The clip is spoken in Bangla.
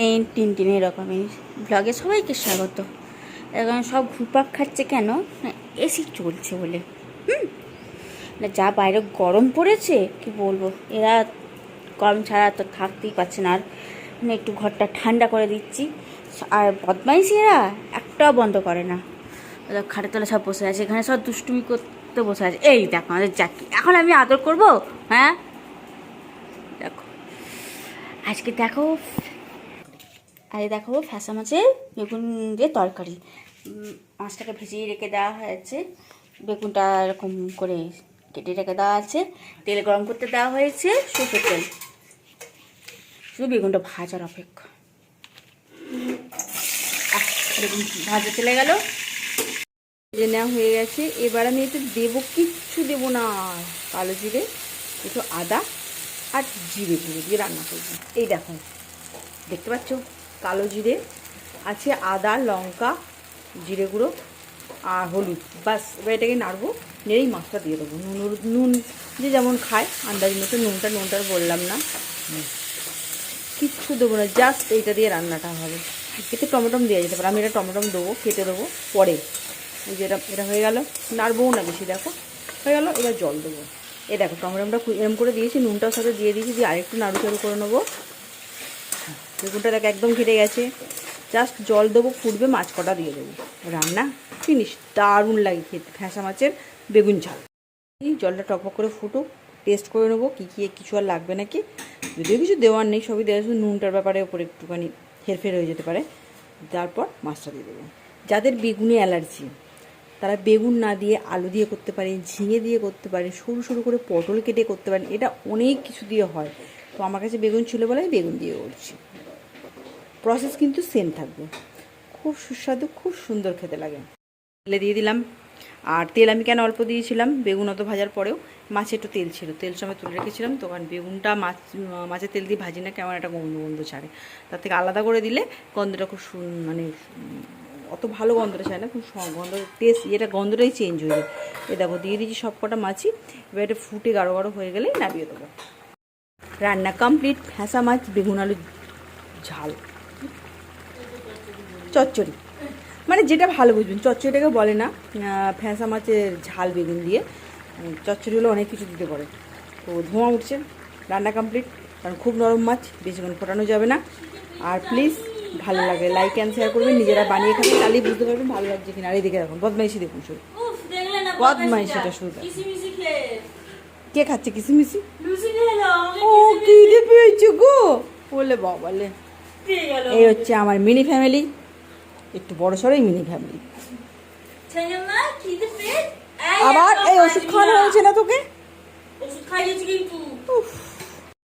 টেন, টিন এরকমই। ব্লগে সবাইকে স্বাগত। এখন সব ঘুরপাক খাচ্ছে কেন? এসি চলছে বলে। হুম? যা বাইরে গরম পড়েছে, কি বলব? এরা গরম ছাড়া তো থাকতেই পারছে না। আর আমি একটু ঘরটা ঠান্ডা করে দিচ্ছি। আর বদমাইশি এরা একটাও বন্ধ করে না। খাটের তলা সব বসে আছে, এখানে সব দুষ্টুমি করতে বসে আছে। এই দেখো, আমাদের জাকি এখন আমি আদর করব? হ্যাঁ? দেখো। আজকে দেখো আজ দেখাবো ফ্যাসা মাছের বেগুন দিয়ে তরকারি। মাছটাকে ভিজিয়ে রেখে দেওয়া হয়েছে। বেগুনটা এরকম করে কেটে রেখে দেওয়া আছে। তেল গরম করতে দেওয়া হয়েছে সরষের তেল। শুধু বেগুনটা ভাজার অপেক্ষা। বেগুন ভাজা চলে গেল। নেওয়া হয়ে গেছে। এবার আমি এতে দেবো, কিচ্ছু দেবো না। আর। কালো জিরে, একটু আদা আর জিরে গুঁড়ো দিয়ে রান্না করব। এই দেখো, দেখতে পাচ্ছ? কালো জিরে আছে আদা লঙ্কা জিরে গুঁড়ো আর হলুদ। বাস এবার এটাকে নাড়বো নেড়েই মাছটা দিয়ে দেবো। নুন নুন যে যেমন খায় আন্দাজ মতো নুনটা নুনটা বললাম না। কিচ্ছু দেবো না জাস্ট এইটা দিয়ে রান্নাটা হবে। এতে টমেটম দেওয়া যেতে পারে। আমি এটা টমেটম দেবো কেটে দেবো পরে। এই যে এটা এটা হয়ে গেল। নাড়বও না বেশি দেখো। হয়ে গেল এবার জল দেবো। এই দেখো টমেটমটা এরম করে দিয়েছি নুনটার সাথে দিয়ে দিয়েছি দিয়ে আরেকটু নাড়ু চাড়ু করে নেব। বেগুনটা দেখ, একদম কেটে গেছে। জাস্ট জল দেবো, ফুটবে মাছ কটা দিয়ে দেবো। রান্না ফিনিশ দারুণ লাগে খেতে। ফ্যাঁসা মাছের বেগুন ঝাল। এই জলটা টকবক করে ফুটুক টেস্ট করে নেব, কী কী, কিছু আর লাগবে নাকি? যদিও কিছু দেওয়ার নেই, সবই দেওয়া, শুধু নুনটার ব্যাপারে ওপরে একটুখানি হেরফের হয়ে যেতে পারে। তারপর মাছটা দিয়ে দেবো। যাদের বেগুনে অ্যালার্জি, তারা বেগুন না দিয়ে আলু দিয়ে করতে পারেন, ঝিঙে দিয়ে করতে পারেন, সরু সরু করে পটল কেটে করতে পারেন, এটা অনেক কিছু দিয়ে হয়। তো আমার কাছে বেগুন ছিল বলে আমি বেগুন দিয়ে করছি। প্রসেস কিন্তু সেম থাকবে। খুব সুস্বাদু, খুব সুন্দর খেতে লাগে। তেলে দিয়ে দিলাম। আর তেল আমি কেন অল্প দিয়েছিলাম? বেগুন অত ভাজার পরেও মাছে একটু তেল ছিল। তেল সময় তুলে রেখেছিলাম তো, কারণ বেগুনটা মাছ মাছের তেল দিয়ে ভাজি না, কেমন একটা গন্ধ গন্ধ ছাড়ে। তার থেকে আলাদা করে দিলে গন্ধটা খুব সুন মানে অত ভালো গন্ধটা ছাড়ে না, খুব গন্ধ টেস্ট এটা গন্ধটাই চেঞ্জ হয়ে যায়। এ দেখো, দিয়ে দিয়েছি সব কটা মাছই। এবার এটা ফুটে গাঢ় গাঢ় হয়ে গেলেই নামিয়ে দেবো। রান্না কমপ্লিট ফ্যাঁসা মাছ, বেগুন আলু ঝাল। চচ্চড়ি। মানে যেটা ভালো বুঝবেন চচ্চড়িটাকে বলে না ফ্যাঁসা মাছের ঝাল বেগুন দিয়ে। চচ্চড়ি হলে অনেক কিছু দিতে পারে। তো ধোঁয়া উঠছে রান্না কমপ্লিট কারণ খুব নরম মাছ বেশিক্ষণ ফোটানো যাবে না। আর প্লিজ ভালো লাগে লাইক অ্যান্ড শেয়ার করবেন নিজেরা বানিয়ে খাবেন তাহলেই বুঝতে পারবেন ভালো লাগছে কিনা। আর এই দেখে দেখুন বদমাইশি দেখুন শুরু বদমাইশিটা শুরু। কে খাচ্ছে কিসিমিসি? ও কিনে পেয়েছ গো। বলে বাবালে। গেল এই হচ্ছে আমার মিনি ফ্যামিলি একটু বড় সড়োই মিনি ফ্যামিলি। আবার এই ওষুধ খাওয়ানো হয়েছে না তোকে? ওষুধ খাইয়েছি কিন্তু।